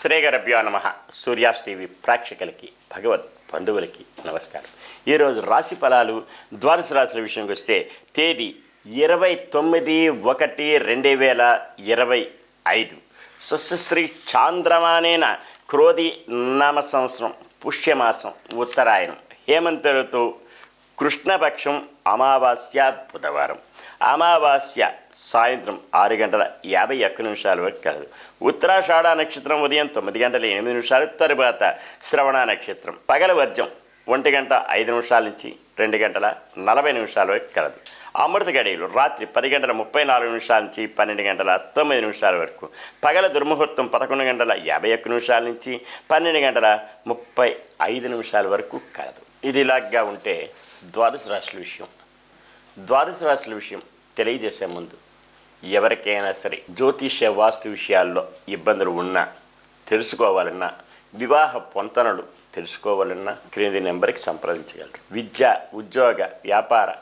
శ్రీగరభ్యో నమ. సూర్యాస్ టీవీ ప్రేక్షకులకి భగవత్ బంధువులకి నమస్కారం. ఈరోజు రాశి ఫలాలు ద్వాదశ రాశుల విషయంకి వస్తే తేదీ ఇరవై తొమ్మిది ఒకటి రెండు వేల ఇరవై ఐదు. స్వశ్రీ చాంద్రమానేన క్రోధి నామ సంవత్సరం పుష్యమాసం ఉత్తరాయణం. హేమంత ఋతువు కృష్ణపక్షం అమావాస్య బుధవారం. అమావాస్య సాయంత్రం ఆరు గంటల యాభై ఒక్క నిమిషాల వరకు కలదు ఉత్తరాషాఢ నక్షత్రం ఉదయం తొమ్మిది గంటల ఎనిమిది నిమిషాలు తరువాత శ్రవణ నక్షత్రం. పగల వర్జం ఒంటి గంట ఐదు నిమిషాల నుంచి రెండు గంటల నలభై నిమిషాల వరకు కలదు. అమృత గడియలు రాత్రి పది గంటల ముప్పై నాలుగు నిమిషాల నుంచి పన్నెండు గంటల తొమ్మిది నిమిషాల వరకు. పగల దుర్ముహూర్తం పదకొండు గంటల యాభై ఒక్క నిమిషాల నుంచి పన్నెండు గంటల ముప్పై ఐదు నిమిషాల వరకు కలదు. ఇది ఇలాగా ఉంటే ద్వాదశ రాశుల విషయం. ద్వాదశ రాశుల విషయం తెలియజేసే ముందు ఎవరికైనా సరే జ్యోతిష్య వాస్తు విషయాల్లో ఇబ్బందులు ఉన్నా తెలుసుకోవాలన్నా వివాహ పొంతనలు తెలుసుకోవాలన్నా క్రింది నెంబర్కి సంప్రదించగలరు. విద్య ఉద్యోగ వ్యాపార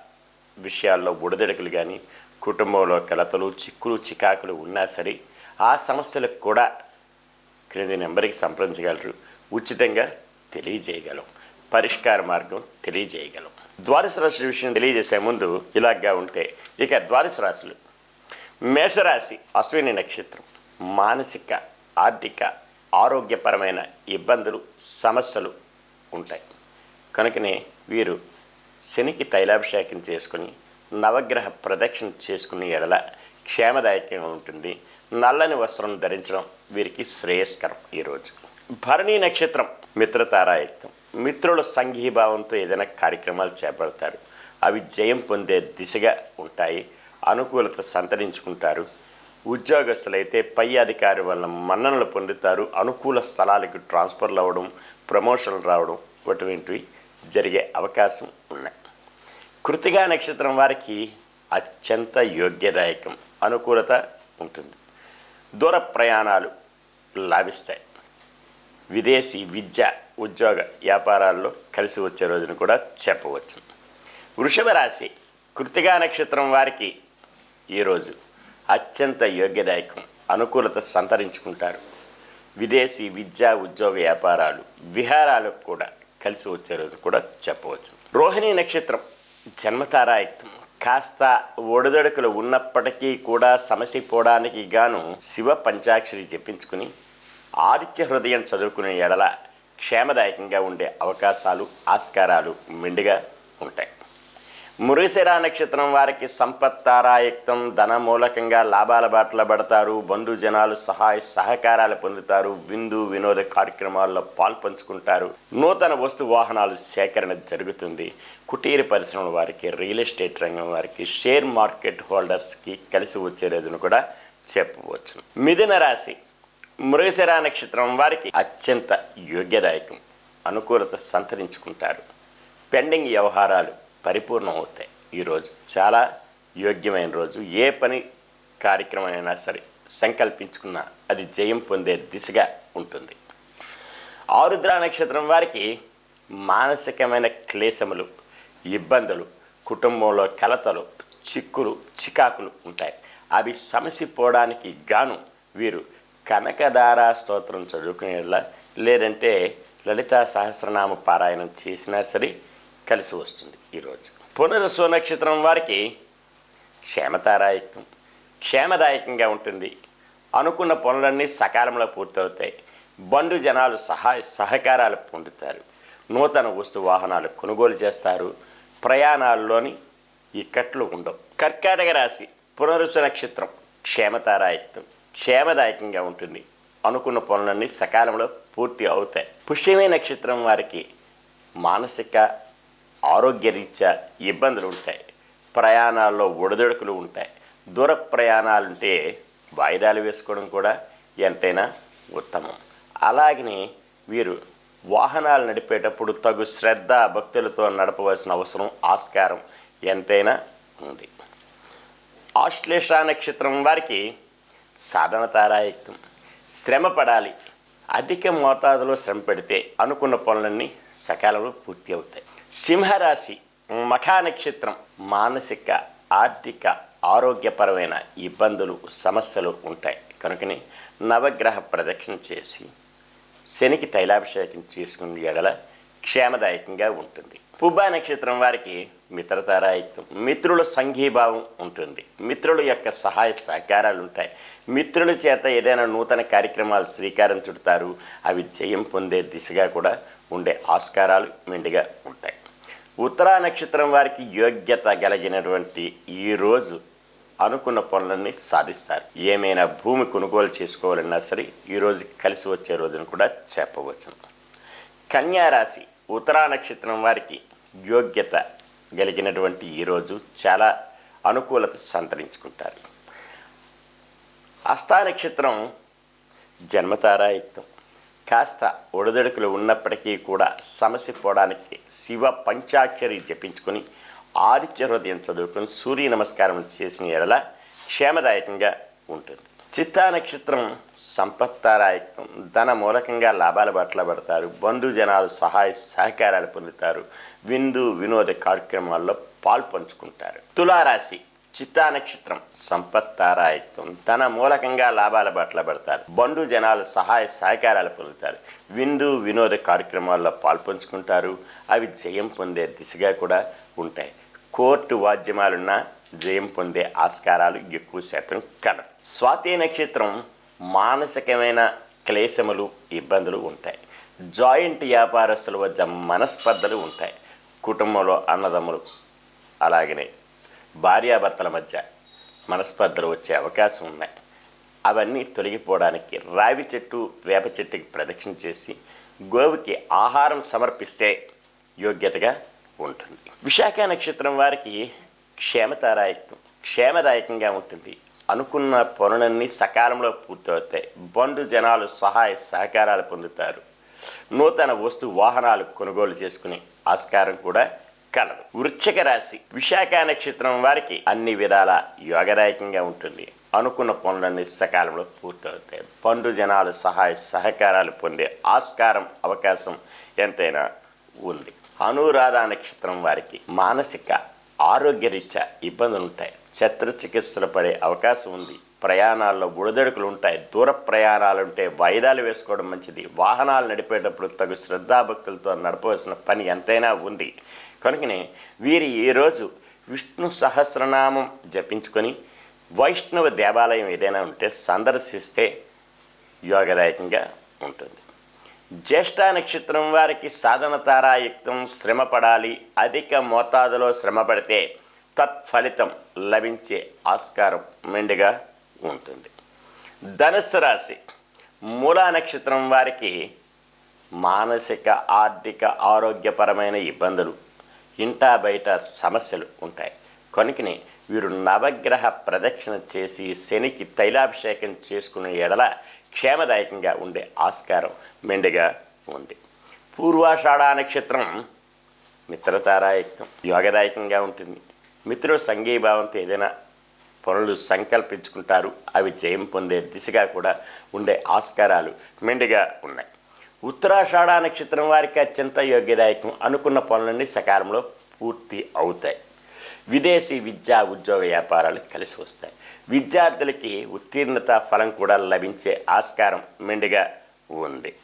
విషయాల్లో బుడదెడకలు కానీ కుటుంబంలో కలతలు చిక్కులు చికాకులు ఉన్నా సరే ఆ సమస్యలకు కూడా క్రింది నెంబర్కి సంప్రదించగలరు. ఉచితంగా తెలియజేయగలం. పరిష్కార మార్గం తెలియజేయగలం. ద్వాదశ రాశుల విషయం తెలియజేసే ముందు ఇలాగా ఉంటే ఇక ద్వాదశ రాశులు మేషరాశి అశ్విని నక్షత్రం మానసిక ఆర్థిక ఆరోగ్యపరమైన ఇబ్బందులు సమస్యలు ఉంటాయి. కనుకనే వీరు శనికి తైలాభిషేకం చేసుకుని నవగ్రహ ప్రదక్షిణ చేసుకునే ఎడల క్షేమదాయకంగా ఉంటుంది. నల్లని వస్త్రం ధరించడం వీరికి శ్రేయస్కరం ఈరోజు. భరణి నక్షత్రం మిత్రతారాయుక్తం మిత్రుల సంఘీభావంతో ఏదైనా కార్యక్రమాలు చేపడతారు. అవి జయం పొందే దిశగా ఉంటాయి. అనుకూలత సంతరించుకుంటారు. ఉద్యోగస్తులైతే పై అధికారి వల్ల మన్ననలు పొందుతారు. అనుకూల స్థలాలకు ట్రాన్స్ఫర్లు అవ్వడం ప్రమోషన్లు రావడం అటువంటివి జరిగే అవకాశం ఉన్నాయి. కృతిగా నక్షత్రం వారికి అత్యంత యోగ్యదాయకం అనుకూలత ఉంటుంది. దూర ప్రయాణాలు లాభిస్తాయి. విదేశీ విద్య ఉద్యోగ వ్యాపారాల్లో కలిసి వచ్చే రోజును కూడా చెప్పవచ్చు. వృషభ రాశి కృతిగా నక్షత్రం వారికి ఈరోజు అత్యంత యోగ్యదాయకం. అనుకూలత సంతరించుకుంటారు. విదేశీ విద్యా ఉద్యోగ వ్యాపారాలు విహారాలకు కూడా కలిసి వచ్చే రోజు కూడా చెప్పవచ్చు. రోహిణి నక్షత్రం జన్మతారాయుక్తం కాస్త ఒడిదొడుకులు ఉన్నప్పటికీ కూడా సమసిపోవడానికి గాను శివ పంచాక్షరి జపించుకుని ఆదిత్య హృదయం చదువుకునే ఎడల క్షేమదాయకంగా ఉండే అవకాశాలు ఆస్కారాలు మెండుగా ఉంటాయి. మురిశిరా నక్షత్రం వారికి సంపత్తారాయుక్తం ధన మూలకంగా లాభాల బాటలు పడతారు బంధు జనాలు సహాయ సహకారాలు పొందుతారు విందు వినోద కార్యక్రమాల్లో పాల్పంచుకుంటారు. నూతన వస్తు వాహనాలు సేకరణ జరుగుతుంది. కుటీర పరిశ్రమల వారికి రియల్ ఎస్టేట్ రంగం వారికి షేర్ మార్కెట్ హోల్డర్స్కి కలిసి వచ్చే రోజును కూడా చెప్పవచ్చు. మిథున రాశి మృగశిరా నక్షత్రం వారికి అత్యంత యోగ్యదాయకం. అనుకూలత సంతరించుకుంటారు. పెండింగ్ వ్యవహారాలు పరిపూర్ణం అవుతాయి ఈరోజు చాలా యోగ్యమైన రోజు. ఏ పని కార్యక్రమం అయినా సరే సంకల్పించుకున్నా అది జయం పొందే దిశగా ఉంటుంది. ఆరుద్ర నక్షత్రం వారికి మానసికమైన క్లేశములు ఇబ్బందులు కుటుంబంలో కలతలు చిక్కులు చికాకులు ఉంటాయి. అవి సమసిపోవడానికి గాను వీరు కనకదార స్తోత్రం చదువుకునేలా లేదంటే లలితా సహస్రనామ పారాయణం చేసినా సరే కలిసి వస్తుంది ఈరోజు పునరస్వ నక్షత్రం వారికి క్షేమతారాయకం క్షేమదాయకంగా ఉంటుంది. అనుకున్న పనులన్నీ సకాలంలో పూర్తవుతాయి. బంధు జనాలు సహాయ సహకారాలు పొందుతారు. నూతన వస్తు వాహనాలు కొనుగోలు చేస్తారు. ప్రయాణాల్లోని ఇక్కట్లు ఉండవు. కర్కాటక రాశి పునరుస నక్షత్రం క్షేమతారాయకం క్షేమదాయకంగా ఉంటుంది. అనుకున్న పనులన్నీ సకాలంలో పూర్తి అవుతాయి. పుష్యమే నక్షత్రం వారికి మానసిక ఆరోగ్యరీత్యా ఇబ్బందులు ఉంటాయి. ప్రయాణాల్లో ఒడిదొడుకులు ఉంటాయి. దూర ప్రయాణాలుంటే వాయిదాలు వేసుకోవడం కూడా ఎంతైనా ఉత్తమం. అలాగనే వీరు వాహనాలు నడిపేటప్పుడు తగు శ్రద్ధ భక్తులతో నడపవలసిన అవసరం ఆస్కారం ఎంతైనా ఉంది. ఆశ్లేష నక్షత్రం వారికి సాధన తారాయుక్తం. శ్రమ పడాలి అధిక మోతాదులో శ్రమ పెడితే అనుకున్న పనులన్నీ సకాలంలో పూర్తి అవుతాయి. సింహరాశి మఖా నక్షత్రం మానసిక ఆర్థిక ఆరోగ్యపరమైన ఇబ్బందులు సమస్యలు ఉంటాయి. కనుకని నవగ్రహ ప్రదక్షిణ చేసి శనికి తైలాభిషేకం చేసుకునే ఎడల క్షేమదాయకంగా ఉంటుంది. పుబ్బా నక్షత్రం వారికి మిత్రతారాయిత్వం మిత్రుల సంఘీభావం ఉంటుంది. మిత్రుల యొక్క సహాయ సహకారాలు ఉంటాయి. మిత్రుల చేత ఏదైనా నూతన కార్యక్రమాలు శ్రీకారం చుడతారు. అవి జయం పొందే దిశగా కూడా ఉండే ఆస్కారాలు మెండుగా ఉంటాయి. ఉత్తరా నక్షత్రం వారికి యోగ్యత కలిగినటువంటి ఈ రోజు అనుకున్న పనులన్నీ సాధిస్తారు. ఏమైనా భూమి కొనుగోలు చేసుకోవాలన్నా సరే ఈరోజు కలిసి వచ్చే రోజును కూడా చెప్పవచ్చు కన్యారాశి ఉత్తరా నక్షత్రం వారికి యోగ్యత కలిగినటువంటి ఈరోజు చాలా అనుకూలత సంతరించుకుంటారు. హస్తా నక్షత్రం జన్మతారాయుక్తం కాస్త ఒడదడుకులు ఉన్నప్పటికీ కూడా సమస్య పోవడానికి శివ పంచాక్షరి జపించుకొని ఆదిత్య హృదయం చదువుకొని సూర్య నమస్కారం చేసిన ఎడల క్షేమదాయకంగా ఉంటుంది. చిత్తా నక్షత్రం సంపత్తారాయత్వం. ధన మూలకంగా లాభాల బట్టలు పడతారు. బంధు జనాలు సహాయ సహకారాలు పొందుతారు. విందు వినోద కార్యక్రమాల్లో పాల్పంచుకుంటారు తులారాశి చిత్తా నక్షత్రం సంపత్తారాయత్వం. ధన మూలకంగా లాభాల బట్టలు పడతారు. బంధు జనాలు సహాయ సహకారాలు పొందుతారు. విందు వినోద కార్యక్రమాల్లో పాల్పంచుకుంటారు అవి జయం పొందే దిశగా కూడా ఉంటాయి. కోర్టు వాద్యమాలున్న జయం పొందే ఆస్కారాలు ఎక్కువ శాతం కలవు. స్వాతి నక్షత్రం మానసికమైన క్లేశములు ఇబ్బందులు ఉంటాయి. జాయింట్ వ్యాపారస్తుల వద్ద మనస్పర్ధలు ఉంటాయి. కుటుంబంలో అన్నదమ్ములు అలాగనే భార్యాభర్తల మధ్య మనస్పర్ధలు వచ్చే అవకాశం ఉన్నాయి. అవన్నీ తొలగిపోవడానికి రావి చెట్టు వేప చెట్టుకి ప్రదక్షిణ చేసి గోవుకి ఆహారం సమర్పిస్తే యోగ్యతగా ఉంటుంది. విశాఖ నక్షత్రం వారికి క్షేమతారాయకం క్షేమదాయకంగా ఉంటుంది. అనుకున్న పనులన్నీ సకాలంలో పూర్తవుతాయి. బంధు జనాలు సహాయ సహకారాలు పొందుతారు. నూతన వస్తు వాహనాలు కొనుగోలు చేసుకునే ఆస్కారం కూడా కలదు. వృశ్చిక రాశి విశాఖ నక్షత్రం వారికి అన్ని విధాల యోగదాయకంగా ఉంటుంది. అనుకున్న పనులన్నీ సకాలంలో పూర్తవుతాయి. పండు జనాలు సహాయ సహకారాలు పొందే ఆస్కారం అవకాశం ఎంతైనా ఉంది. అనురాధ నక్షత్రం వారికి మానసిక ఆరోగ్యరీత్యా ఇబ్బందులు ఉంటాయి శస్త్రచికిత్సలు పడే అవకాశం ఉంది. ప్రయాణాల్లో బుడదడుకులు ఉంటాయి దూర ప్రయాణాలు ఉంటే వాయిదాలు వేసుకోవడం మంచిది. వాహనాలు నడిపేటప్పుడు తగు శ్రద్ధాభక్తులతో నడపవలసిన పని ఎంతైనా ఉంది. కనుకనే వీరి ఈరోజు విష్ణు సహస్రనామం జపించుకొని వైష్ణవ దేవాలయం ఏదైనా ఉంటే సందర్శిస్తే యోగదాయకంగా ఉంటుంది. జ్యేష్ఠ నక్షత్రం వారికి సాధన తారాయుక్తం శ్రమ పడాలి అధిక మోతాదులో శ్రమ పడితే తత్ఫలితం లభించే ఆస్కారం మెండుగా ఉంటుంది. ధనుస్సు రాశి మూలా నక్షత్రం వారికి మానసిక ఆర్థిక ఆరోగ్యపరమైన ఇబ్బందులు ఇంటా బయట సమస్యలు ఉంటాయి. కనుకనే వీరు నవగ్రహ ప్రదక్షిణ చేసి శనికి తైలాభిషేకం చేసుకునే ఎడల క్షేమదాయకంగా ఉండే ఆస్కారం మెండుగా ఉంది. పూర్వాషాఢ నక్షత్రం మిత్రతారాయకం యోగదాయకంగా ఉంటుంది. మిత్రుడు సంఘీభావంతో ఏదైనా పనులు సంకల్పించుకుంటారు అవి జయం పొందే దిశగా కూడా ఉండే ఆస్కారాలు మెండుగా ఉన్నాయి. ఉత్తరాషాఢ నక్షత్రం వారికి అత్యంత యోగ్యదాయకం. అనుకున్న పనులన్నీ సకాలంలో పూర్తి అవుతాయి. విదేశీ విద్యా ఉద్యోగ వ్యాపారాలు కలిసి వస్తాయి. విద్యార్థులకి ఉత్తీర్ణత ఫలం కూడా లభించే ఆస్కారం మెండుగా ఉంది.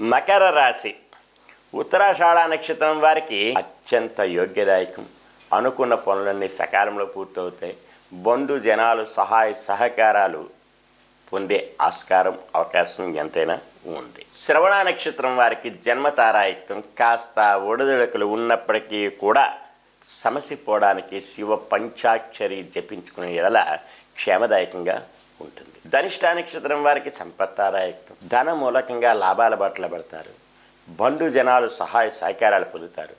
మకర రాశి. ఉత్తరాషాఢ నక్షత్రం వారికి అత్యంత యోగ్యదాయకం. అనుకున్న పనులన్నీ సకాలంలో పూర్తవుతాయి. బంధు జనాలు సహాయ సహకారాలు పొందే ఆస్కారం అవకాశం ఎంతైనా ఉంది. శ్రవణ నక్షత్రం వారికి జన్మతారాయత్వం కాస్త ఒడిదుడుకులు ఉన్నప్పటికీ కూడా సమస్య పోవడానికి శివ పంచాక్షరి జపించుకునే ఎడల క్షేమదాయకంగా ఉంటుంది. ధనిష్ట నక్షత్రం వారికి సంపత్తారాయుక్తం ధన మూలకంగా లాభాల బాటలో పడతారు. బంధు జనాలు సహాయ సహకారాలు పొందుతారు.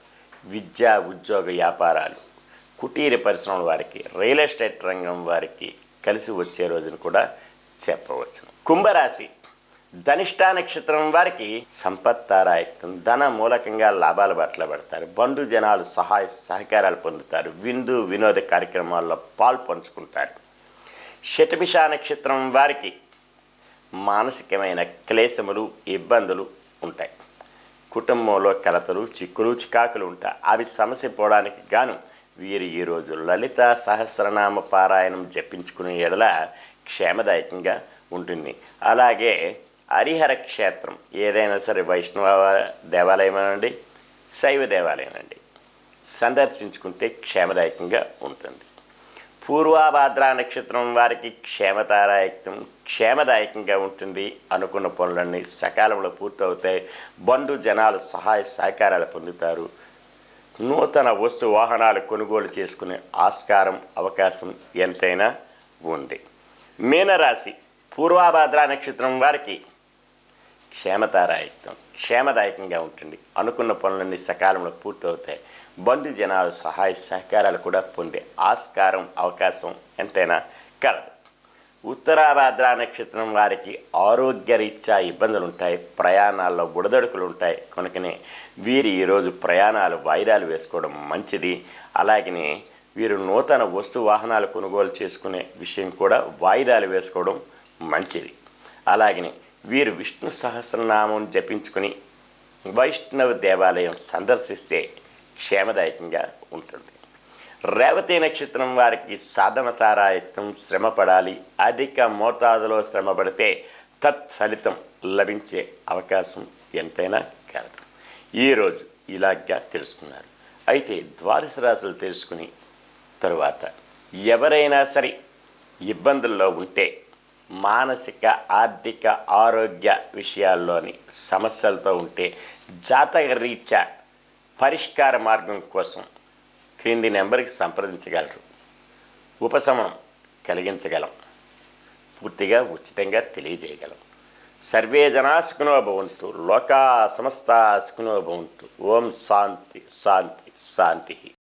విద్య ఉద్యోగ వ్యాపారాలు. కుటీర పరిశ్రమల వారికి రియల్ ఎస్టేట్ రంగం వారికి కలిసి వచ్చే రోజును కూడా చెప్పవచ్చు. కుంభరాశి ధనిష్ట నక్షత్రం వారికి సంపత్తారాయత్వం ధన మూలకంగా లాభాల బట్టలు పడతారు. బంధు జనాలు సహాయ సహకారాలు పొందుతారు. విందు వినోద కార్యక్రమాల్లో పాలు పంచుకుంటారు శతభిష నక్షత్రం వారికి మానసికమైన క్లేశములు ఇబ్బందులు ఉంటాయి. కుటుంబంలో కలతలు చిక్కులు చికాకులు ఉంటాయి. అవి సమస్య పోవడానికి గాను వీరు ఈరోజు లలిత సహస్రనామ పారాయణం జపించుకునే ఎడల క్షేమదాయకంగా ఉంటుంది. అలాగే హరిహర క్షేత్రం. ఏదైనా సరే వైష్ణవ దేవాలయమేనండి శైవ దేవాలయం అండి సందర్శించుకుంటే క్షేమదాయకంగా ఉంటుంది. పూర్వాభాద్ర నక్షత్రం వారికి క్షేమతారాయకం క్షేమదాయకంగా ఉంటుంది అనుకున్న పనులన్నీ సకాలంలో పూర్తవుతాయి. బంధు జనాలు సహాయ సహకారాలు పొందుతారు. నూతన వస్తు వాహనాలు కొనుగోలు చేసుకునే ఆస్కారం అవకాశం ఎంతైనా ఉంది. మీనరాశి పూర్వాభాద్ర నక్షత్రం వారికి క్షేమతారాయకం క్షేమదాయకంగా ఉంటుంది. అనుకున్న పనులన్నీ సకాలంలో పూర్తవుతాయి. బంధు జనాలు సహాయ సహకారాలు కూడా పొందే ఆస్కారం అవకాశం ఎంతైనా కలదు. ఉత్తరాభాద్ర నక్షత్రం వారికి ఆరోగ్యరీత్యా ఇబ్బందులు ఉంటాయి ప్రయాణాల్లో బుడదడుకులు ఉంటాయి కనుకనే వీరు ఈరోజు ప్రయాణాలు వాయిదాలు వేసుకోవడం మంచిది. అలాగనే వీరు నూతన వస్తు వాహనాలు కొనుగోలు చేసుకునే విషయం కూడా వాయిదాలు వేసుకోవడం మంచిది. అలాగనే వీరు విష్ణు సహస్రనామం జపించుకుని వైష్ణవ దేవాలయం సందర్శిస్తే క్షేమదాయకంగా ఉంటుంది. రేవతి నక్షత్రం వారికి సాధన తారాయత్నం శ్రమ పడాలి అధిక మోతాదులో శ్రమ పడితే తత్ఫలితం లభించే అవకాశం ఎంతైనా కలదు. ఈరోజు ఇలాగా తెలుసుకున్నారు. అయితే ద్వాదశ రాశులు తెలుసుకుని తరువాత ఎవరైనా సరే ఇబ్బందుల్లో ఉంటే మానసిక ఆర్థిక ఆరోగ్య విషయాల్లోని సమస్యలతో ఉంటే జాతక రీత్యా పరిష్కార మార్గం కోసం క్రింది నెంబర్కి సంప్రదించగలరు. ఉపశమనం కలిగించగలం. పూర్తిగా ఉచితంగా తెలియజేయగలం. సర్వే జనా సుఖినో భవంతు. లోకా సమస్త సుఖినో భవంతు. ఓం శాంతి శాంతి శాంతి.